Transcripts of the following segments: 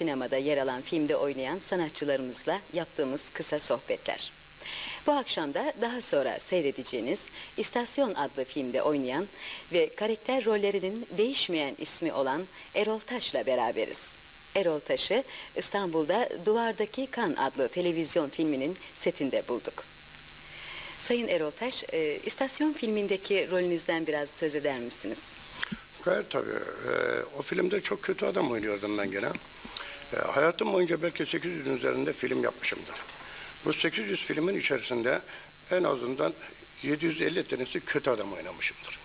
sinemada yer alan filmde oynayan sanatçılarımızla yaptığımız kısa sohbetler. Bu akşam da daha sonra seyredeceğiniz İstasyon adlı filmde oynayan ve karakter rollerinin değişmeyen ismi olan Erol Taş'la beraberiz. Erol Taş'ı İstanbul'da Duvardaki Kan adlı televizyon filminin setinde bulduk. Sayın Erol Taş, e, İstasyon filmindeki rolünüzden biraz söz eder misiniz? Gayet tabii. Ee, o filmde çok kötü adam oynuyordum ben gene. Ee, hayatım boyunca belki 800'ün üzerinde film yapmışımdır. Bu 800 filmin içerisinde en azından 750 tanesi kötü adam oynamışımdır.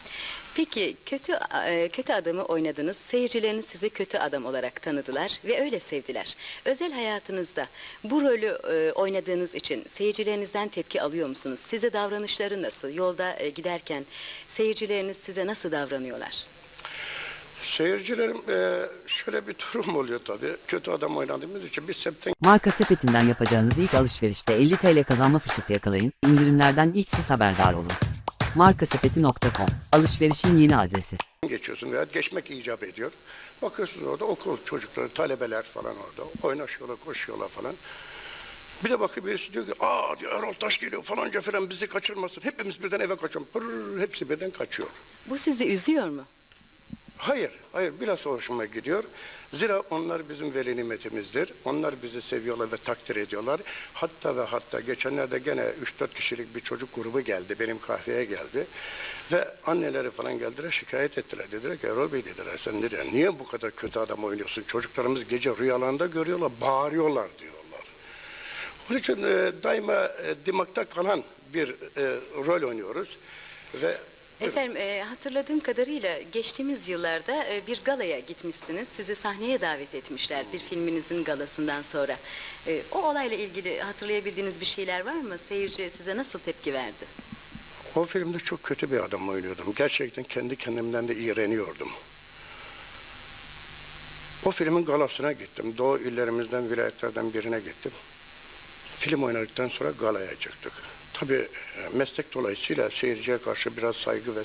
Peki kötü e, kötü adamı oynadınız. Seyircileriniz sizi kötü adam olarak tanıdılar ve öyle sevdiler. Özel hayatınızda bu rolü e, oynadığınız için seyircilerinizden tepki alıyor musunuz? Size davranışları nasıl? Yolda e, giderken seyircileriniz size nasıl davranıyorlar? Seyircilerim e, şöyle bir durum oluyor tabii. Kötü adam oynadığımız için biz septen Marka sepetinden yapacağınız ilk alışverişte 50 TL kazanma fırsatı yakalayın. İndirimlerden ilk siz haberdar olun. Markasepeti.com Alışverişin yeni adresi. geçiyorsun veya geçmek icap ediyor. Bakıyorsun orada okul çocukları, talebeler falan orada. Oynaşıyorlar, koşuyorlar falan. Bir de bakıyor birisi diyor ki aa diyor, Erol Taş geliyor falanca falan bizi kaçırmasın. Hepimiz birden eve kaçalım. Pırr, hepsi birden kaçıyor. Bu sizi üzüyor mu? Hayır, hayır biraz hoşuma gidiyor. Zira onlar bizim veli nimetimizdir. Onlar bizi seviyorlar ve takdir ediyorlar. Hatta ve hatta geçenlerde gene 3-4 kişilik bir çocuk grubu geldi. Benim kahveye geldi. Ve anneleri falan geldiler şikayet ettiler. Dediler ki Erol Bey dediler sen nereye, niye bu kadar kötü adam oynuyorsun? Çocuklarımız gece rüyalarında görüyorlar, bağırıyorlar diyorlar. Onun için e, daima e, dimakta kalan bir e, rol oynuyoruz. Ve Efendim e, hatırladığım kadarıyla geçtiğimiz yıllarda e, bir galaya gitmişsiniz. Sizi sahneye davet etmişler bir filminizin galasından sonra. E, o olayla ilgili hatırlayabildiğiniz bir şeyler var mı? Seyirci size nasıl tepki verdi? O filmde çok kötü bir adam oynuyordum. Gerçekten kendi kendimden de iğreniyordum. O filmin galasına gittim. Doğu illerimizden, vilayetlerden birine gittim. Film oynadıktan sonra galaya çıktık. Tabii e, meslek dolayısıyla seyirciye karşı biraz saygı ve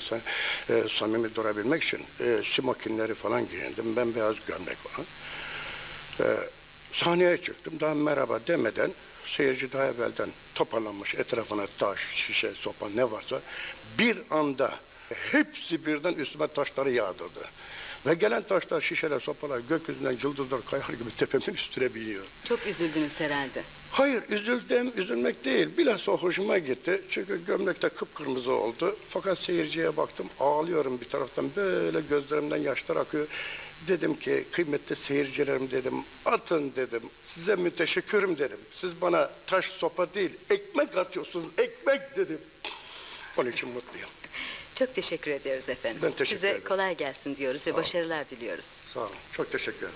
e, samimi durabilmek için e, smokinleri falan giyindim. Ben beyaz gömlek falan. E, sahneye çıktım. Daha merhaba demeden seyirci daha evvelden toparlanmış etrafına taş, şişe, sopa ne varsa bir anda hepsi birden üstüme taşları yağdırdı. Ve gelen taşlar, şişeler, sopalar gökyüzünden yıldızlar kayar gibi tepemin üstüne biniyor. Çok üzüldünüz herhalde. Hayır, üzüldüm, üzülmek değil. Bilhassa hoşuma gitti. Çünkü gömlek de kıpkırmızı oldu. Fakat seyirciye baktım, ağlıyorum bir taraftan. Böyle gözlerimden yaşlar akıyor. Dedim ki, kıymetli seyircilerim dedim, atın dedim. Size müteşekkürüm dedim. Siz bana taş sopa değil, ekmek atıyorsunuz, ekmek dedim. Onun için mutluyum. Çok teşekkür ediyoruz efendim. Ben teşekkür Size ederim. kolay gelsin diyoruz ve başarılar diliyoruz. Sağ olun. Çok teşekkür ederim.